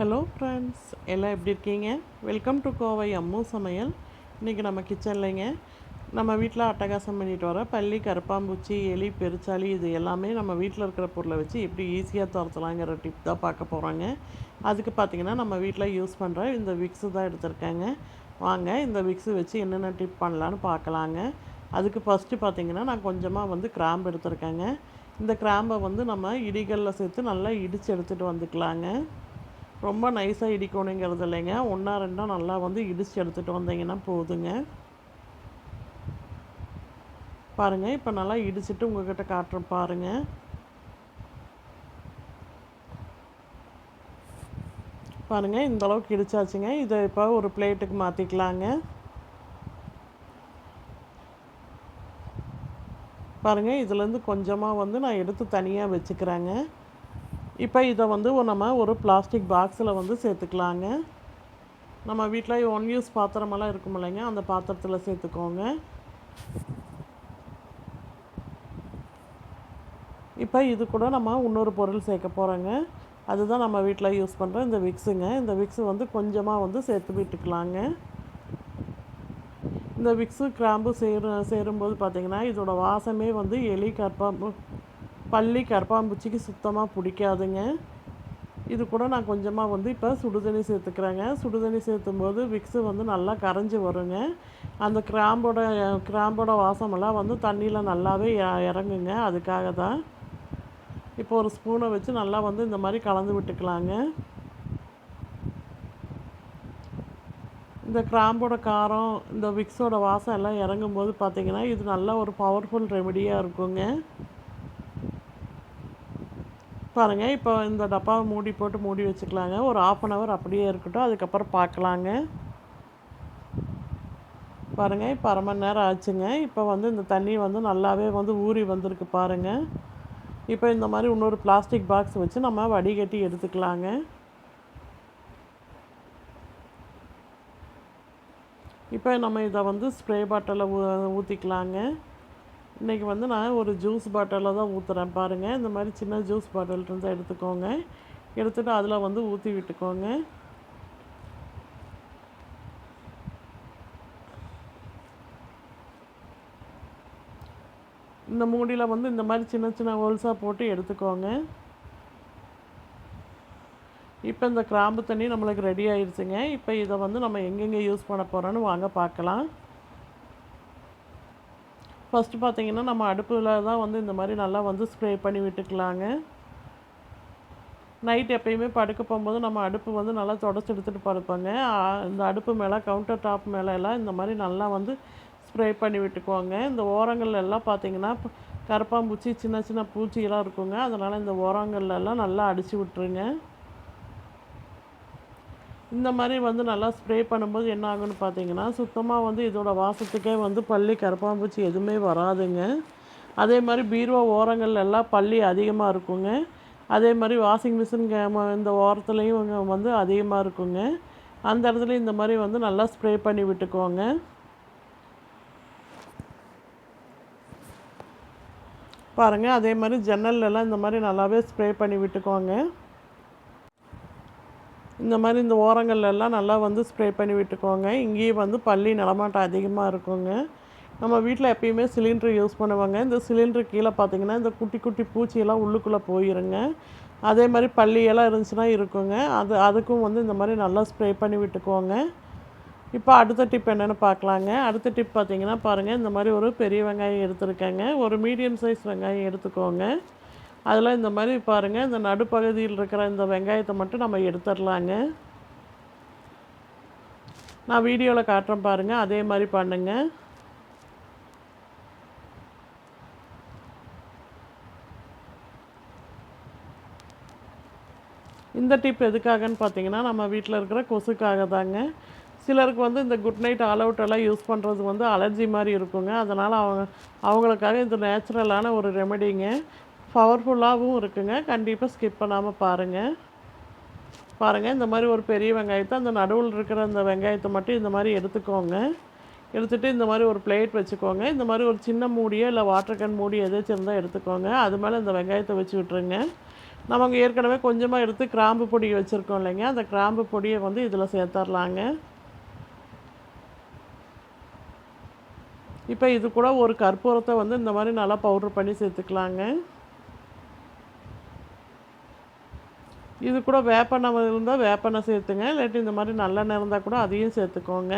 Hello friends எல்லாம் எப்படி இருக்கீங்க? வெல்கம் டு கோவை அம்மு சமையல் இன்றைக்கி நம்ம கிச்சன்லைங்க நம்ம வீட்டில் அட்டகாசம் பண்ணிட்டு வர பள்ளி கருப்பாம்பூச்சி எலி பெருச்சாளி இது எல்லாமே நம்ம வீட்டில் இருக்கிற பொருளை வச்சு எப்படி ஈஸியாக துரத்தலாங்கிற டிப் தான் பார்க்க போகிறோங்க அதுக்கு பார்த்திங்கன்னா நம்ம வீட்டில் யூஸ் பண்ணுற இந்த விக்ஸு தான் எடுத்திருக்கேங்க. வாங்க இந்த விக்ஸு வச்சு என்னென்ன டிப் பண்ணலான்னு பார்க்கலாங்க. அதுக்கு ஃபஸ்ட்டு பார்த்திங்கன்னா நான் கொஞ்சமாக வந்து கிராம்பு எடுத்திருக்கேங்க. இந்த கிராம்பை வந்து நம்ம இடிகளில் சேர்த்து நல்லா இடித்து எடுத்துகிட்டு வந்துக்கலாங்க. ரொம்ப நைஸாக இடிக்கணுங்கிறது இல்லைங்க. ஒன்றா ரெண்டா நல்லா வந்து இடித்து எடுத்துகிட்டு வந்தீங்கன்னா போதுங்க. பாருங்கள் இப்போ நல்லா இடிச்சிட்டு உங்கள்கிட்ட காட்டுறேன் பாருங்கள் பாருங்கள் இந்தளவுக்கு இடிச்சாச்சுங்க. இதை இப்போ ஒரு பிளேட்டுக்கு மாற்றிக்கலாங்க பாருங்கள் இதுலேருந்து கொஞ்சமாக வந்து நான் எடுத்து தனியாக வச்சுக்கிறேங்க. இப்போ இதை வந்து நம்ம ஒரு பிளாஸ்டிக் பாக்ஸில் வந்து சேர்த்துக்கலாங்க. நம்ம வீட்டில் ஒன் யூஸ் பாத்திரமெல்லாம் இருக்கும் இல்லைங்க. அந்த பாத்திரத்தில் சேர்த்துக்கோங்க. இப்போ இது கூட நம்ம இன்னொரு பொருள் சேர்க்க போகிறோங்க அதுதான் நம்ம வீட்டில் யூஸ் பண்ணுற இந்த விக்ஸுங்க. இந்த விக்ஸு வந்து கொஞ்சமாக வந்து சேர்த்து விட்டுக்கலாங்க. இந்த விக்ஸு கிராம்பு சேரு சேரும்போது பார்த்திங்கன்னா இதோட வாசமே வந்து எலி கற்பாம்பு பள்ளி கரப்பாம்பூச்சிக்கு சுத்தமாக பிடிக்காதுங்க. இது கூட நான் கொஞ்சமாக வந்து இப்போ சுடுதண்ணி சேர்த்துக்கிறேங்க. சுடுதண்ணி சேர்த்தும் போது விக்ஸு வந்து நல்லா கரைஞ்சி வருங்க. அந்த கிராம்போட கிராம்போட வாசமெல்லாம் வந்து தண்ணியில் நல்லாவே இறங்குங்க. அதுக்காக தான். இப்போ ஒரு ஸ்பூனை வச்சு நல்லா வந்து இந்த மாதிரி கலந்து விட்டுக்கலாங்க. இந்த கிராம்போட காரம் இந்த விக்ஸோட வாசம் எல்லாம் இறங்கும்போது பார்த்திங்கன்னா இது நல்ல ஒரு பவர்ஃபுல் ரெமெடியாக இருக்குங்க. பாருங்கள் இப்போ இந்த டப்பாவை மூடி போட்டு மூடி வச்சுக்கலாங்க. ஒரு ஆஃப் அன் ஹவர் அப்படியே இருக்கட்டும். அதுக்கப்புறம் பார்க்கலாங்க பாருங்கள் இப்போ அரை மணி நேரம் ஆச்சுங்க. இப்போ வந்து இந்த தண்ணி வந்து நல்லாவே வந்து ஊறி வந்திருக்கு பாருங்கள் இப்போ இந்த மாதிரி இன்னொரு பிளாஸ்டிக் பாக்ஸ் வச்சு நம்ம வடிகட்டி எடுத்துக்கலாங்க. இப்போ நம்ம இதை வந்து ஸ்ப்ரே பாட்டிலில் ஊ ஊற்றிக்கலாங்க இன்றைக்கி வந்து நான் ஒரு ஜூஸ் பாட்டிலில் தான் ஊற்றுறேன் பாருங்கள் இந்த மாதிரி சின்ன ஜூஸ் பாட்டில் இருந்தால் எடுத்துக்கோங்க. எடுத்துகிட்டு அதில் வந்து ஊற்றி விட்டுக்கோங்க. இந்த மூடியில் வந்து இந்த மாதிரி சின்ன சின்ன ஹோல்ஸாக போட்டு எடுத்துக்கோங்க. இப்போ இந்த கிராம்பு தண்ணி நம்மளுக்கு ரெடி ஆயிடுச்சுங்க இப்போ இதை வந்து நம்ம எங்கெங்கே யூஸ் பண்ண போகிறோன்னு வாங்க பார்க்கலாம். ஃபஸ்ட்டு பார்த்திங்கன்னா நம்ம அடுப்பில் தான் வந்து இந்த மாதிரி நல்லா வந்து ஸ்ப்ரே பண்ணி விட்டுக்கலாங்க. நைட் எப்பயுமே படுக்க போகும்போது நம்ம அடுப்பு வந்து நல்லா தொடச்சி எடுத்துகிட்டு படுப்போங்க. இந்த அடுப்பு மேலே கவுண்டர் டாப் மேலே எல்லாம் இந்த மாதிரி நல்லா வந்து ஸ்ப்ரே பண்ணி விட்டுக்குவாங்க. இந்த ஓரங்கள் எல்லாம் பார்த்திங்கன்னா கரப்பாம்பூச்சி சின்ன சின்ன பூச்சியெல்லாம் இருக்குங்க. அதனால் இந்த ஓரங்கள்லாம் நல்லா அடித்து விட்டுருங்க. இந்த மாதிரி வந்து நல்லா ஸ்ப்ரே பண்ணும்போது என்ன ஆகுன்னு பார்த்தீங்கன்னா சுத்தமாக வந்து இதோட வாசத்துக்கே வந்து பள்ளி கரப்பாம்பூச்சி எதுவுமே வராதுங்க. அதே மாதிரி பீரோ ஓரங்கள் எல்லாம் பள்ளி அதிகமாக இருக்குங்க. அதே மாதிரி வாஷிங் மிஷின் இந்த ஓரத்துலேயும் வந்து அதிகமாக இருக்குங்க. அந்த இடத்துல இந்த மாதிரி வந்து நல்லா ஸ்ப்ரே பண்ணி விட்டுக்குவோங்க பாருங்கள் அதே மாதிரி ஜன்னல்லாம் இந்த மாதிரி நல்லாவே ஸ்ப்ரே பண்ணி விட்டுக்கோங்க. இந்த மாதிரி இந்த ஓரங்கள்லாம் நல்லா வந்து ஸ்ப்ரே பண்ணி விட்டுக்கோங்க. இங்கேயும் வந்து பள்ளி நடமாட்டம் அதிகமாக இருக்குங்க. நம்ம வீட்டில் எப்பயுமே சிலிண்ட்ரு யூஸ் பண்ணுவாங்க. இந்த சிலிண்ட்ரு கீழே பார்த்தீங்கன்னா இந்த குட்டி குட்டி பூச்சியெல்லாம் உள்ளுக்குள்ளே போயிருங்க. அதே மாதிரி பள்ளியெல்லாம் இருந்துச்சுன்னா இருக்குங்க. அது அதுக்கும் வந்து இந்த மாதிரி நல்லா ஸ்ப்ரே பண்ணி விட்டுக்கோங்க. இப்போ அடுத்த டிப் என்னென்னு பார்க்கலாங்க அடுத்த டிப் பார்த்தீங்கன்னா பாருங்கள் இந்த மாதிரி ஒரு பெரிய வெங்காயம் எடுத்துருக்கேங்க. ஒரு மீடியம் சைஸ் வெங்காயம் எடுத்துக்கோங்க. அதில் இந்த மாதிரி பாருங்கள் இந்த நடுப்பகுதியில் இருக்கிற இந்த வெங்காயத்தை மட்டும் நம்ம எடுத்துடலாங்க. நான் வீடியோவில் காட்டுறேன் பாருங்கள் அதே மாதிரி பண்ணுங்கள் இந்த டிப் எதுக்காகன்னு பார்த்தீங்கன்னா நம்ம வீட்டில் இருக்கிற கொசுக்காக தாங்க. சிலருக்கு வந்து இந்த குட் நைட் ஆல் அவுட் எல்லாம் யூஸ் பண்ணுறது வந்து அலர்ஜி மாதிரி இருக்குங்க. அதனால் அவங்க அவங்களுக்காக இது நேச்சுரலான ஒரு ரெமெடிங்க. பவர்ஃபுல்லாகவும் இருக்குங்க. கண்டிப்பாக ஸ்கிப் பண்ணாமல் பாருங்கள் பாருங்கள் இந்த மாதிரி ஒரு பெரிய வெங்காயத்தை அந்த நடுவில் இருக்கிற அந்த வெங்காயத்தை மட்டும் இந்த மாதிரி எடுத்துக்கோங்க. எடுத்துகிட்டு இந்த மாதிரி ஒரு பிளேட் வச்சுக்கோங்க. இந்த மாதிரி ஒரு சின்ன மூடியோ இல்லை வாட்டர் கேன் மூடி எதாச்சும் இருந்தால் எடுத்துக்கோங்க. அது மேலே இந்த வெங்காயத்தை வச்சு விட்ருங்க நமக்கு ஏற்கனவே கொஞ்சமாக எடுத்து கிராம்பு பொடி வச்சுருக்கோம் இல்லைங்க. அந்த கிராம்பு பொடியை வந்து இதில் சேர்த்துர்லாங்க. இப்போ இது கூட ஒரு கற்பூரத்தை வந்து இந்த மாதிரி நல்லா பவுட்ரு பண்ணி சேர்த்துக்கலாங்க. இது கூட வேப்பெண்ணெய் இருந்தால் வேப்பெண்ணெய் சேர்த்துங்க. இல்லாட்டி இந்த மாதிரி நல்லெண்ணெய் இருந்தால் கூட அதையும் சேர்த்துக்கோங்க.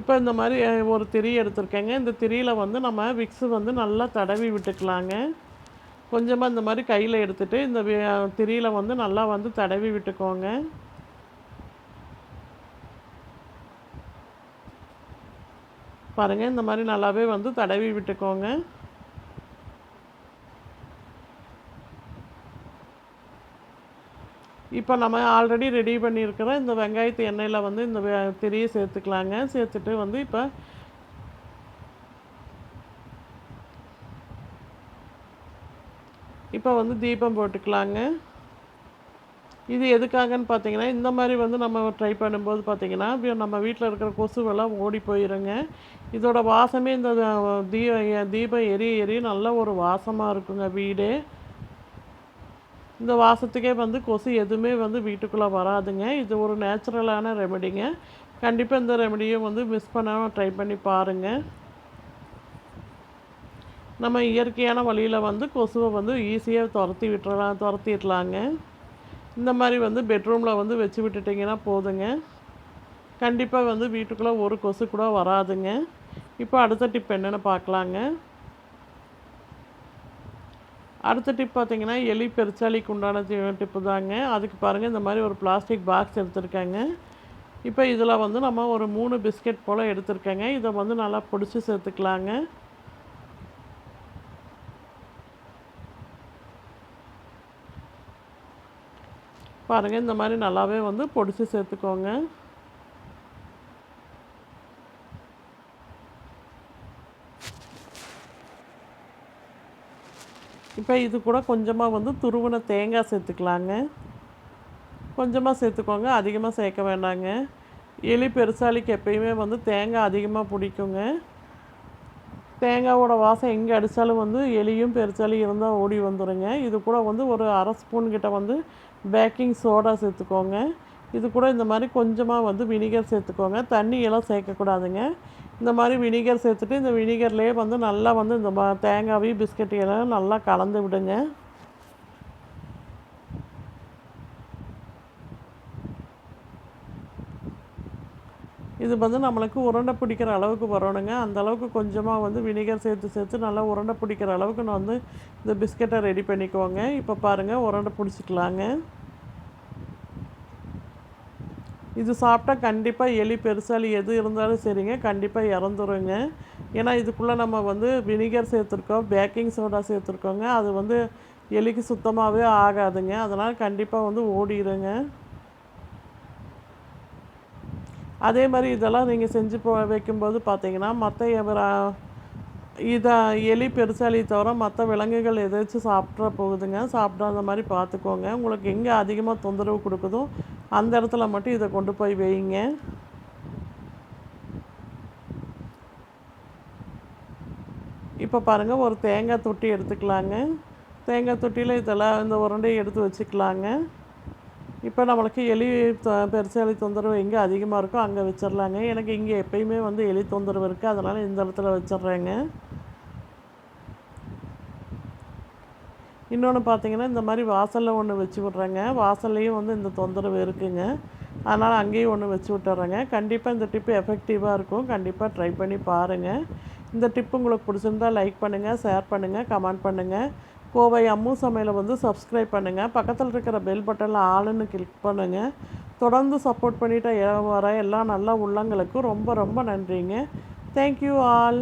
இப்போ இந்த மாதிரி ஒரு திரி எடுத்திருக்கேங்க. இந்த திரியில் வந்து நம்ம விக்ஸு வந்து நல்லா தடவி விட்டுக்கலாங்க. கொஞ்சமாக இந்த மாதிரி கையில் எடுத்துகிட்டு இந்த திரியில் வந்து நல்லா வந்து தடவி விட்டுக்கோங்க. பாருங்கள் இந்த மாதிரி நல்லாவே வந்து தடவி விட்டுக்கோங்க. இப்போ நம்ம ஆல்ரெடி ரெடி பண்ணியிருக்கிற இந்த வெங்காயத்து எண்ணெயில் வந்து இந்த திரியை சேர்த்துக்கலாங்க. சேர்த்துட்டு வந்து இப்போ இப்போ வந்து தீபம் போட்டுக்கலாங்க. இது எதுக்காகன்னு பார்த்தீங்கன்னா இந்த மாதிரி வந்து நம்ம ட்ரை பண்ணும்போது பார்த்தீங்கன்னா நம்ம வீட்டில் இருக்கிற கொசுவெல்லாம் ஓடி போயிருங்க. இதோட வாசமே இந்த தீப தீபம் எரி எரி நல்ல ஒரு வாசமாக இருக்குங்க வீடே. இந்த வாசத்துக்கே வந்து கொசு எதுவுமே வந்து வீட்டுக்குள்ளே வராதுங்க. இது ஒரு நேச்சுரலான ரெமெடிங்க. கண்டிப்பாக இந்த ரெமெடியும் வந்து மிஸ் பண்ணாமல் ட்ரை பண்ணி பாருங்கள் நம்ம இயற்கையான வழியில் வந்து கொசுவை வந்து ஈஸியாக துரத்தி விட்டுறலாம் துரத்திடலாங்க. இந்த மாதிரி வந்து பெட்ரூமில் வந்து வச்சு விட்டுட்டிங்கன்னா போதுங்க. கண்டிப்பாக வந்து வீட்டுக்குள்ளே ஒரு கொசு கூட வராதுங்க. இப்போ அடுத்த டிப் என்னென்னு பார்க்கலாங்க. அடுத்த டிப் பார்த்திங்கன்னா எலி பெருச்சாளிக்கு உண்டான டிப்பு தாங்க. அதுக்கு பாருங்கள் இந்த மாதிரி ஒரு பிளாஸ்டிக் பாக்ஸ் எடுத்திருக்காங்க. இப்போ இதில் வந்து நம்ம ஒரு மூணு பிஸ்கெட் போல் எடுத்திருக்கேங்க. இதை வந்து நல்லா பிடிச்சி சேர்த்துக்கலாங்க. பாருங்கள் இந்த மாதிரி நல்லாவே வந்து பொடிச்சு சேர்த்துக்கோங்க. இப்போ இது கூட கொஞ்சமாக வந்து துருவின தேங்காய் சேர்த்துக்கலாங்க. கொஞ்சமாக சேர்த்துக்கோங்க அதிகமாக சேர்க்க வேண்டாங்க. எலி பெருசாலிக்கு எப்பயுமே வந்து தேங்காய் அதிகமாக பிடிக்குங்க. தேங்காவோட வாசம் எங்கே அடித்தாலும் வந்து எலியும் பெருசாலி இருந்தால் ஓடி வந்துடுங்க இது கூட வந்து ஒரு அரை ஸ்பூன் கிட்ட வந்து பேக்கிங் சோடா சேர்த்துக்கோங்க. இது கூட இந்த மாதிரி கொஞ்சமாக வந்து வினிகர் சேர்த்துக்கோங்க. தண்ணியெல்லாம் சேர்க்கக்கூடாதுங்க. இந்த மாதிரி வினிகர் சேர்த்துட்டு இந்த வினிகர்லேயே வந்து நல்லா வந்து இந்த தேங்காய் பிஸ்கட் எல்லாம் நல்லா கலந்து விடுங்க. இது வந்து நம்மளுக்கு உருண்டை பிடிக்கிற அளவுக்கு வரணுங்க. அந்த அளவுக்கு கொஞ்சமாக வந்து வினிகர் சேர்த்து சேர்த்து நல்லா உருண்டை பிடிக்கிற அளவுக்கு நான் வந்து இந்த பிஸ்கெட்டை ரெடி பண்ணிக்குவோங்க இப்போ பாருங்கள் உருண்டை பிடிச்சிக்கலாங்க. இது சாப்பிட்டா கண்டிப்பாக எலி பெருசாலி எது இருந்தாலும் சரிங்க. கண்டிப்பாக இறந்துருங்க. ஏன்னா இதுக்குள்ளே நம்ம வந்து வினிகர் சேர்த்துருக்கோம் பேக்கிங் சோடா சேர்த்துருக்கோங்க. அது வந்து எலிக்கு சுத்தமாகவே ஆகாதுங்க. அதனால் கண்டிப்பாக வந்து ஓடிடுங்க அதே மாதிரி இதெல்லாம் நீங்கள் செஞ்சு போ வைக்கும்போது பார்த்தீங்கன்னா மற்ற இதை எலி பெருசாலி தவிர மற்ற விலங்குகள் எதாச்சும் சாப்பிட்ற போகுதுங்க சாப்பிடாத மாதிரி பார்த்துக்கோங்க உங்களுக்கு எங்கே அதிகமாக தொந்தரவு கொடுக்குதோ அந்த இடத்துல மட்டும் இதை கொண்டு போய் வைங்க. இப்போ பாருங்கள் ஒரு தேங்காய் தொட்டி எடுத்துக்கலாங்க. தேங்காய் தொட்டியில் இதெல்லாம் இந்த உருண்டையை எடுத்து வச்சுக்கலாங்க. இப்போ நம்மளுக்கு எலி பெருசு எலி தொந்தரவு எங்கே அதிகமாக இருக்கோ அங்கே வச்சிடலாங்க எனக்கு இங்கே எப்பயுமே வந்து எலி தொந்தரவு இருக்குது அதனால் இந்த இடத்துல வச்சிட்றேங்க இன்னொன்று பார்த்தீங்கன்னா இந்த மாதிரி வாசலில் ஒன்று வச்சு விட்றேங்க. வாசல்லையும் வந்து இந்த தொந்தரவு இருக்குங்க. அதனால் அங்கேயும் ஒன்று வச்சு விட்டுறேங்க. கண்டிப்பாக இந்த டிப்பு எஃபெக்டிவாக இருக்கும். கண்டிப்பாக ட்ரை பண்ணி பாருங்கள் இந்த டிப்பு உங்களுக்கு பிடிச்சிருந்தால் லைக் பண்ணுங்கள் ஷேர் பண்ணுங்கள் கமெண்ட் பண்ணுங்கள் கோவை அம்மு சமையலை வந்து சப்ஸ்கிரைப் பண்ணுங்கள் பக்கத்தில் இருக்கிற பெல் பட்டனில் ஆளுன்னு கிளிக் பண்ணுங்கள் தொடர்ந்து சப்போர்ட் பண்ணிட்டு வர எல்லா நல்ல உள்ளங்களுக்கும் ரொம்ப ரொம்ப நன்றிங்க. Thank you all